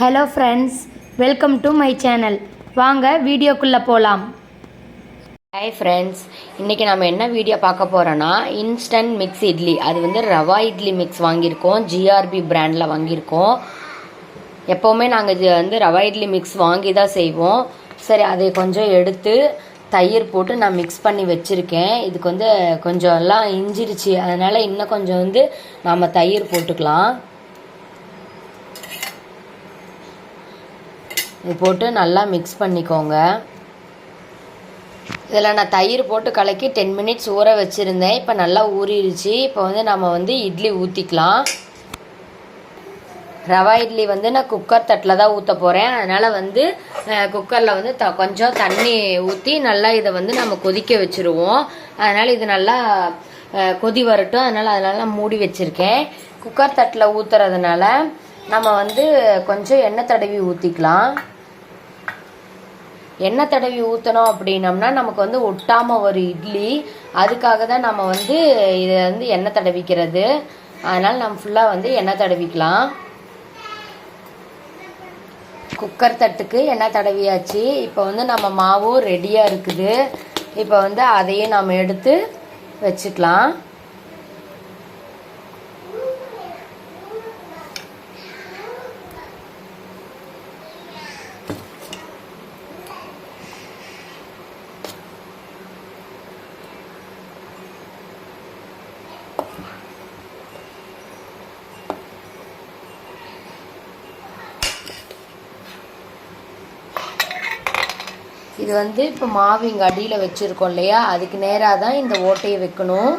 Hello friends welcome to my channel வாங்க வீடியோக்குள்ளே போகலாம் ஹாய் ஃப்ரெண்ட்ஸ் இன்றைக்கி நம்ம என்ன வீடியோ பார்க்க போகிறோன்னா இன்ஸ்டன்ட் மிக்ஸ் இட்லி. அது வந்து ரவா இட்லி மிக்ஸ் வாங்கியிருக்கோம். ஜிஆர்பி பிராண்டில் வாங்கியிருக்கோம். எப்போவுமே நாங்கள் இது வந்து ரவா இட்லி மிக்ஸ் வாங்கி தான் செய்வோம். சரி அதை கொஞ்சம் எடுத்து தயிர் போட்டு நான் மிக்ஸ் பண்ணி வச்சுருக்கேன். இதுக்கு வந்து கொஞ்சம் எல்லாம் இஞ்சிருச்சு. அதனால் இன்னும் கொஞ்சம் வந்து நாம் தயிர் போட்டுக்கலாம். போட்டு நல்லா மிக்ஸ் பண்ணிக்கோங்க. இதில் நான் தயிர் போட்டு கலக்கி டென் மினிட்ஸ் ஊற வச்சுருந்தேன். இப்போ நல்லா ஊறிடுச்சு. இப்போ வந்து நம்ம வந்து இட்லி ஊற்றிக்கலாம் ரவா இட்லி வந்து நான் குக்கர் தட்டில் தான் ஊற்ற போகிறேன் அதனால் வந்து குக்கரில் வந்து த கொஞ்சம் தண்ணி ஊற்றி நல்லா இதை வந்து நம்ம கொதிக்க வச்சுருவோம். அதனால் இது நல்லா கொதி வரட்டும். அதனால் அதனால நான் மூடி வச்சுருக்கேன். குக்கர் தட்டில் ஊற்றுறதுனால நம்ம வந்து கொஞ்சம் எண்ணெய் தடவி ஊற்றிக்கலாம் எண்ணெய் தடவி ஊற்றினோம் அப்படின்னம்னா நமக்கு வந்து ஒட்டாமல் ஒரு இட்லி. அதுக்காக தான் நம்ம வந்து இதை வந்து எண்ணெய் தடவிக்கிறது. அதனால் நம்ம ஃபுல்லாக வந்து எண்ணெய் தடவிக்கலாம். குக்கர் தட்டுக்கு எண்ணெய் தடவியாச்சு. இப்போ வந்து நம்ம மாவும் ரெடியாக இருக்குது. இப்போ வந்து அதையும் நம்ம எடுத்து வச்சுக்கலாம். இது வந்து இப்போ மாவு இங்கே அடியில் வச்சுருக்கோம் இல்லையா? அதுக்கு நேராக தான் இந்த ஓட்டையை வைக்கணும்.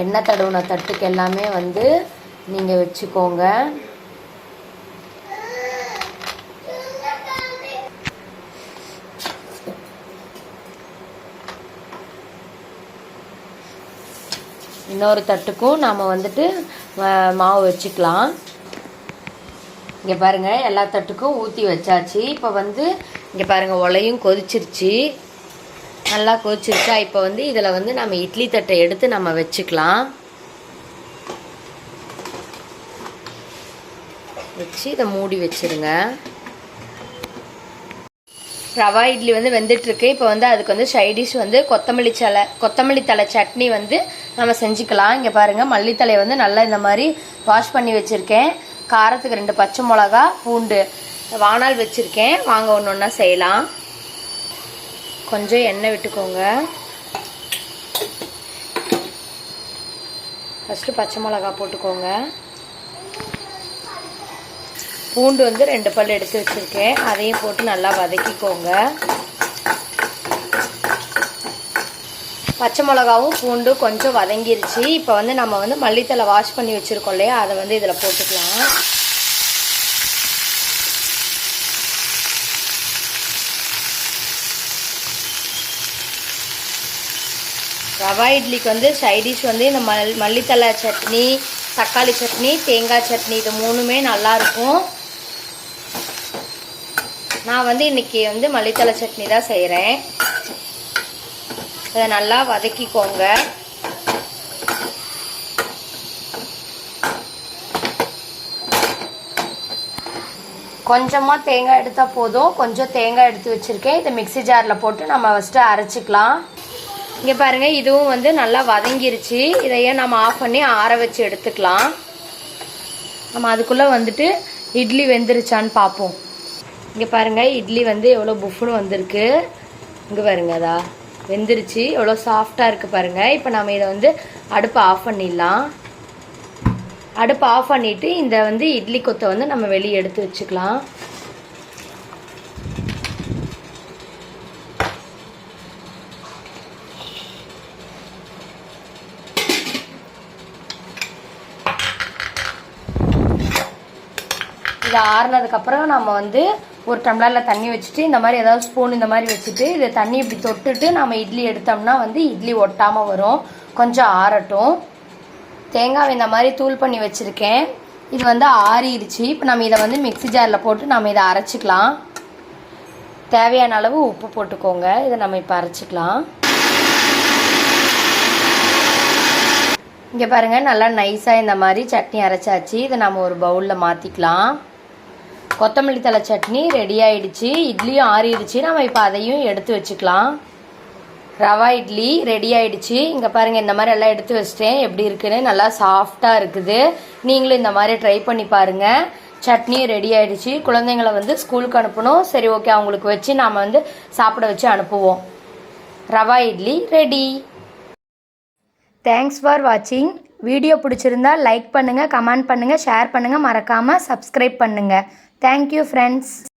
எண்ணெய் தடவுன தட்டுக்கு எல்லாமே வந்து நீங்கள் வச்சுக்கோங்க. இன்னொரு தட்டுக்கும் நாம் வந்துட்டு மாவு வச்சுக்கலாம். இங்கே பாருங்கள் எல்லா தட்டுக்கும் ஊற்றி வச்சாச்சு. இப்போ வந்து இங்கே பாருங்கள் உலையும் கொதிச்சிருச்சு. நல்லா கொதிச்சிருச்சா? இப்போ வந்து இதில் வந்து நம்ம இட்லி தட்டை எடுத்து நம்ம வச்சுக்கலாம். வச்சு இதை மூடி வச்சுருங்க. ரவா இட்லி வந்து வெந்துட்டுருக்கு. இப்போ வந்து அதுக்கு வந்து சைடிஷ் வந்து கொத்தமல்லி தலை கொத்தமல்லி தலை சட்னி வந்து நம்ம செஞ்சுக்கலாம். இங்கே பாருங்கள் மல்லித்தலையை வந்து நல்லா இந்த மாதிரி வாஷ் பண்ணி வச்சுருக்கேன். காரத்துக்கு ரெண்டு பச்சை மிளகா பூண்டு வானால் வச்சுருக்கேன். வாங்க ஒன்று ஒன்றா செய்யலாம். கொஞ்சம் எண்ணெய் விட்டுக்கோங்க. ஃபஸ்ட்டு பச்சை மிளகா போட்டுக்கோங்க. பூண்டு வந்து ரெண்டு பல் எடுத்து வச்சுருக்கேன். அதையும் போட்டு நல்லா வதக்கிக்கோங்க. பச்சை மிளகாவும் பூண்டு கொஞ்சம் வதங்கிருச்சு. இப்போ வந்து நம்ம வந்து மல்லித்தலை வாஷ் பண்ணி வச்சுருக்கோம் இல்லையா? அதை வந்து இதில் போட்டுக்கலாம். ரவா இட்லிக்கு வந்து சைடிஷ் வந்து இந்த மல் மல்லித்தலை சட்னி தக்காளி சட்னி தேங்காய் சட்னி இது மூணுமே நல்லாயிருக்கும் நான் வந்து இன்னைக்கு வந்து மல்லித்தலை சட்னி தான் செய்கிறேன் இதை நல்லா வதக்கிக்கோங்க. கொஞ்சமாக தேங்காய் எடுத்தால் போதும். கொஞ்சம் தேங்காய் எடுத்து வச்சுருக்கேன். இதை மிக்ஸி ஜாரில் போட்டு நம்ம ஃபஸ்ட்டு அரைச்சிக்கலாம். இங்கே பாருங்கள் இதுவும் வந்து நல்லா வதங்கிருச்சு. இதையே நம்ம ஆஃப் பண்ணி ஆற வச்சு எடுத்துக்கலாம். நம்ம அதுக்குள்ளே வந்துட்டு இட்லி வெந்துருச்சான்னு பார்ப்போம். இங்கே பாருங்கள் இட்லி வந்து எவ்வளோ புஃப்னு வந்திருக்கு. இங்கே பாருங்க அதா வெந்துருச்சு. எவ்வளோ சாஃப்டாக இருக்குது பாருங்கள் இப்போ நம்ம இதை வந்து அடுப்பை ஆஃப் பண்ணிடலாம். அடுப்பை ஆஃப் பண்ணிவிட்டு இந்த வந்து இட்லி கொத்தை வந்து நம்ம வெளியே எடுத்து வச்சுக்கலாம். இது ஆறுனதுக்கப்புறம் நம்ம வந்து ஒரு டம்ளரில் தண்ணி வச்சுட்டு இந்த மாதிரி ஏதாவது ஸ்பூன் இந்த மாதிரி வச்சுட்டு இதை தண்ணி இப்படி தொட்டுட்டு நம்ம இட்லி எடுத்தோம்னா வந்து இட்லி ஒட்டாமல் வரும். கொஞ்சம் ஆறட்டும். தேங்காய் இந்த மாதிரி தூள் பண்ணி வச்சுருக்கேன். இது வந்து ஆறிடுச்சு. இப்போ நம்ம இதை வந்து மிக்ஸி ஜாரில் போட்டு நம்ம இதை அரைச்சிக்கலாம். தேவையான அளவு உப்பு போட்டுக்கோங்க. இதை நம்ம இப்போ அரைச்சிக்கலாம். இங்கே பாருங்கள் நல்லா நைஸாக இந்த மாதிரி சட்னி அரைச்சாச்சு. இதை நம்ம ஒரு பவுலில் மாற்றிக்கலாம் கொத்தமல்லி தழை சட்னி ரெடி ஆயிடுச்சு. இட்லியும் ஆறிடுச்சு. நம்ம இப்போ அதையும் எடுத்து வச்சுக்கலாம். ரவா இட்லி ரெடி ஆயிடுச்சு. இங்கே பாருங்கள் இந்த மாதிரி எல்லாம் எடுத்து வச்சிட்டேன். எப்படி இருக்குன்னு? நல்லா சாஃப்டாக இருக்குது. நீங்களும் இந்த மாதிரி ட்ரை பண்ணி பாருங்கள் சட்னியும் ரெடி ஆயிடுச்சு. குழந்தைங்களை வந்து ஸ்கூலுக்கு அனுப்பணும். சரி ஓகே அவங்களுக்கு வச்சு நாம் வந்து சாப்பிட வச்சு அனுப்புவோம். Rava idli ready thanks for வாட்சிங் வீடியோ பிடிச்சிருந்தா லைக் பண்ணுங்கள் கமெண்ட் பண்ணுங்கள் ஷேர் பண்ணுங்கள் மறக்காமல் சப்ஸ்கிரைப் பண்ணுங்கள் தேங்க்யூ ஃப்ரெண்ட்ஸ்